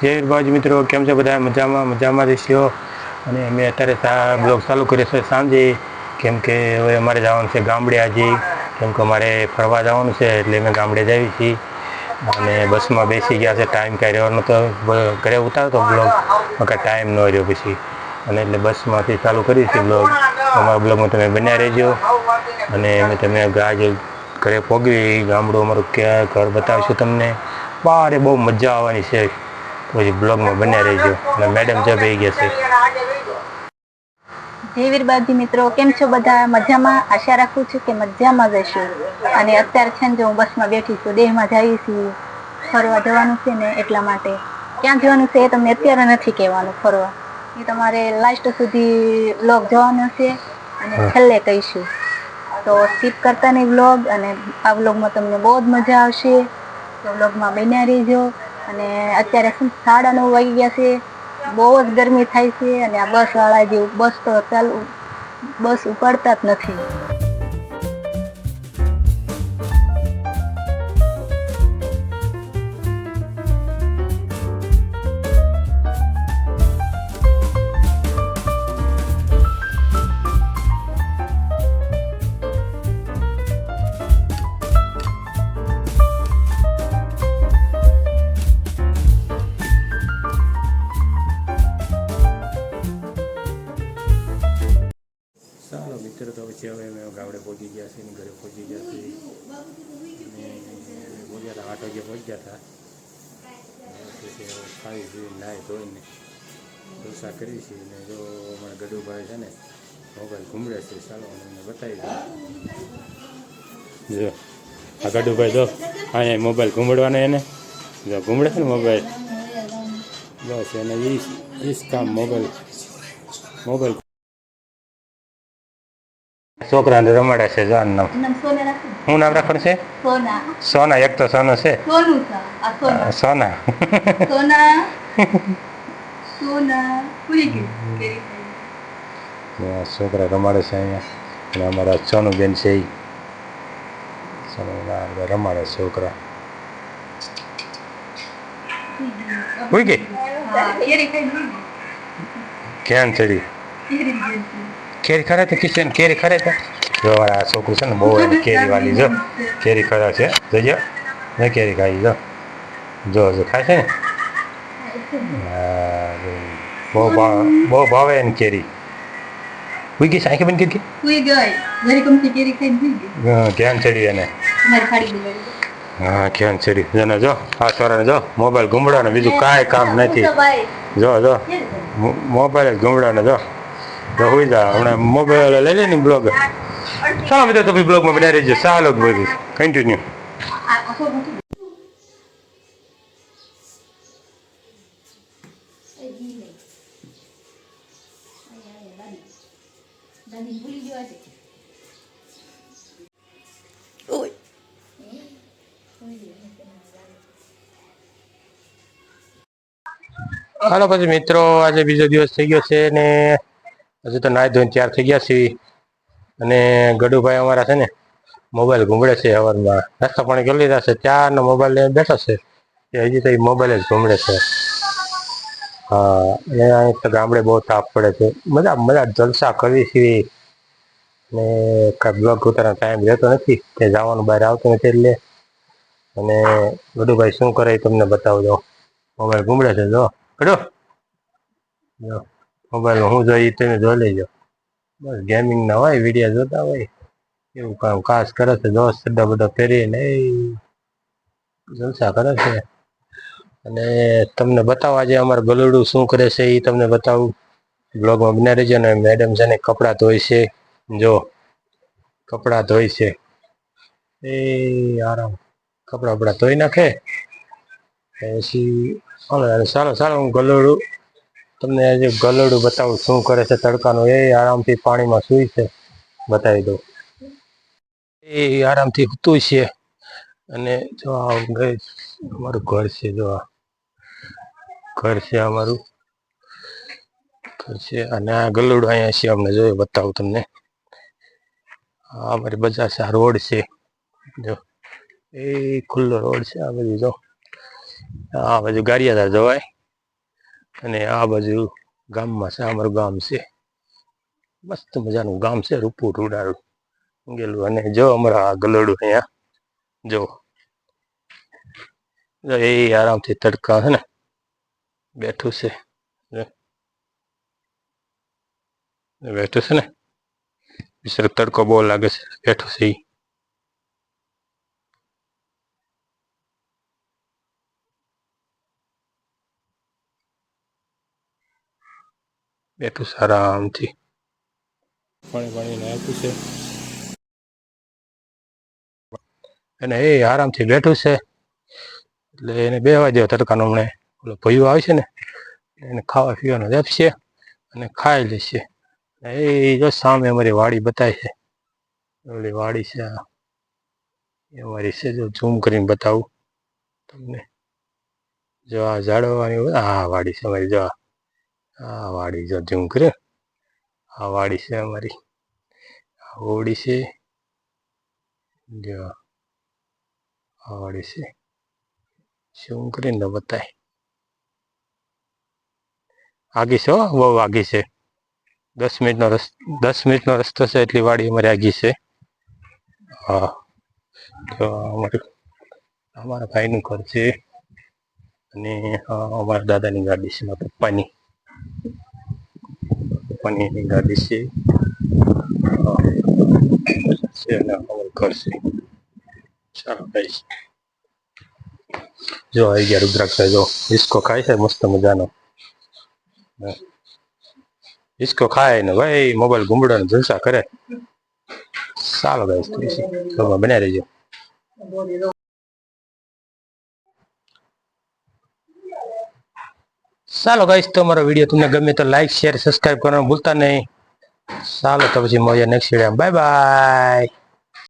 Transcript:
જય બાજુ મિત્રો, કેમ છે બધા? મજામાં મજામાં રહેશો અને અમે અત્યારે બ્લોગ ચાલુ કર્યો છે સાંજે. કેમ કે હવે અમારે જવાનું છે ગામડે આજે. કેમ કે અમારે ફરવા જવાનું છે, એટલે અમે ગામડે જઈએ છીએ. અને બસમાં બેસી ગયા છે, ટાઈમ કાંઈ રહેવાનો તો ઘરે ઉતારતો બ્લોગ. કાંઈ ટાઈમ ન રહ્યો પછી. અને એટલે બસમાંથી ચાલુ કરીશું બ્લોગ. અમારા બ્લોગમાં તમે બન્યા રહેજો. અને અમે તમે આજે ઘરે પહોંચી ગામડું અમારું ક્યાં, ઘર બતાવીશું તમને. બારે બહુ મજા આવવાની છે. પછી બ્લોગમાં બન્યા રહેજો. અને મેડમ જે ભાઈ ગયા છે. જય વીરબાજી મિત્રો કેમ છો બધા? મજામાં? આશા રાખું છું કે મજામાં જ અને અત્યારે છે ને જો હું બસમાં બેઠી છું દેહમાં જઈએ છીએ ફરવા જવાનું છે ને એટલા માટે. ક્યાં જવાનું છે એ તમને અત્યારે નથી કહેવાનું ફરવા. એ તમારે લાસ્ટ સુધી વ્લોગ જવાનો છે અને છેલ્લે કહીશું. તો સ્કીપ કરતા નહીં વ્લોગ અને આ વ્લોગમાં તમને બહુ જ મજા આવશે. તો વ્લોગમાં બન્યા રહેજો. અને અત્યારે સાડા નવ વાગી ગયા છે. બહુ જ ગરમી થાય છે અને આ બસ વાળા જે બસ તો ચાલુ બસ ઉપાડતા જ નથી. ચાલો મિત્રો તો પછી હવે અમે ગામડે પહોંચી ગયા છીએ ઘરે પહોંચી ગયા છીએ. અને પહોંચ્યા હતા આઠ વાગે પહોંચ્યા હતા. પછી હવે ખાઈ પી, નાહી ધોઈને ઢોસા કરી છે ને જો અમારા ગડુભાઈ છે ને મોબાઈલ ઘૂમડે છે, ચાલો હું તમને બતાવી દઉં. જો, આ ગડુભાઈ જો, અહીંયા મોબાઈલ ઘૂમડવાનો એને. જો, ઘૂમડે છે ને મોબાઈલ? બસ, એને ઈ જ કામ મોબાઈલ મોબાઈલ છોકરાને રમાડે છે જાન નામ સોના નામ રાખવાનું છે? સોના. સોના એક તો સોનો છે. સોનું છોકરા રમાડે છે અહીંયા. અને અમારા સોનું બેન છે એ રમાડે છોકરા. હા, ગઈ. ક્યાં ચડી? કેરી ખરે તો કિચન કેરી ખરે તો? જો આ છોકરું છે ને બહુ એની કેરી વાલી જો. કેરી ખરા છે. જોજો. ને કેરી ખાઈ જો જો જો ખાય છે ને? બહુ ભાવ બહુ ભાવે એને કેરી. ઉઈ ગઈ સાયકે બન કરી ગઈ ગઈ. જરી કમથી કેરી ખાઈ ગઈ. હા, ક્યાં ચડી એને. હા ક્યાં ચડી જને જો આ છોરાને જો મોબાઈલ ગુમડા ને બીજું કાંઈ કામ નથી. જો જો. મોબાઈલ જ ઘૂમડો ને જો. જો હુઈ જા, હમણાં મોબાઈલ લઈ બ્લોગ. ચાલો બધા તો બ્લોગમાં બનાવી રહેજો. ચાલો બધું કન્ટિન્યુ હાલો પછી મિત્રો, આજે બીજો દિવસ થઈ ગયો છે ને હજુ તો નાહી ધોઈને તૈયાર થઈ ગયા છીએ. અને ગડુભાઈ અમારા છે ને, મોબાઈલ ઘૂમડે છે સવારમાં નાસ્તા પાણી કરી લીધા છે. ચારનો મોબાઈલ લઈને બેઠા છે. એ હજી તો એ મોબાઈલ જ ઘૂમડે છે. હા, એ અહીં તો ગામડે બહુ તાપ પડે છે. મજા મજા જલસા કરવી છીએ. ને કાંઈ બ્લોગ ઉતારવાનો ટાઈમ રહેતો નથી. કે જવાનું બહાર આવતું નથી એટલે. અને ગડુભાઈ શું કરે એ તમને બતાવજો. મોબાઈલ ઘૂમડે છે, જો. કડો જો. મોબાઈલમાં હું જોઈએ તમે જોઈ લેજો. બસ ગેમિંગ ના હોય વીડિયો જોતા હોય. એવું કામ ખાસ કરે છે, દોસ્ત સડ્ડા બધા પહેરીને એ જલસા કરે છે. અને તમને બતાવવા જે અમારું ગલુડું શું કરે છે એ તમને બતાવું. બ્લોગમાં બના રહેજો ને મેડમ છે ને કપડાં ધોય છે. જો, કપડાં ધોય છે. એ આરામ. કપડાં બપડા ધોઈ નાખે. પછી સારો ચાલો હું ગલોડું તમને આજે ગલડું બતાવું, શું કરે છે તડકાનું, એ આરામથી પાણીમાં સૂઈ છે, બતાવી દઉં. એ આરામથી સૂતું છે, અને જો આ અમારું ઘર છે, જો આ ઘર છે અમારું, ઘર છે, અને આ ગલડું અહીંયા છે, અમને જોયું, બતાવું તમને. આ અમારી બજાર છે આ રોડ છે, જો. એ ખુલ્લો રોડ છે, આ બધું જો. આ બાજુ ગારિયાધાર જવાય. અને આ બાજુ ગામમાં છે, અમારું ગામ છે. મસ્ત મજાનું ગામ છે રૂપું રૂડારું ગેલું અને જો અમારા ગલડું અહીંયા, જો. એ આરામથી તડકા છે ને, બેઠું છે. બેઠું છે ને? બિચારો તડકો બહુ લાગે છે, બેઠું છે ઈ. બેઠું છે આરામથી. પાણી પાણી આપ્યું છે. અને એ આરામથી બેઠું છે. એટલે એને બેવા દેવા તડકાનો હમણે ઓલો ભયું આવે છે ને એને ખાવા પીવાનું આપશે અને ખાઈ લેશે. એ જો સામે અમારી વાડી બતાય છે. ઓલી વાડી છે એ અમારી છે જો ઝૂમ કરીને બતાવું તમને. જો આ ઝાડવાની આ વાડી છે અમારી જો આ. આ વાડી જો ઝૂમ કરે આ વાડી છે અમારી ઓડી છે જો આ વાડી છે ઝૂમ કરીને બતાય આગી છે બહુ આગી છે દસ મિનિટનો રસ્તો દસ મિનિટનો રસ્તો છે એટલી વાડી અમારી આગી છે હા તો અમારું અમારા ભાઈનું ઘર છે અને અમારા દાદાની ગાડી છે મારા પપ્પાની પપ્પાની એની ગાડી છે. અને ચાલો જો, આવી ગયા રુદ્રાક્ષ જો, હિસકો ખાય છે, મસ્ત મજાનો. હિસકો ખાય ને ભાઈ, મોબાઈલ ગુમડો ને જલસા કરે. ચાલો ભાઈ બનાવી રહેજો ચાલો ગાઈશ તો મારો વીડિયો તમને ગમે તો લાઈક શેર સબસ્ક્રાઈબ કરવાનું ભૂલતા નહીં. ચાલો તો પછી મળીએ નેક્સ્ટ વીડિયો બાય બાય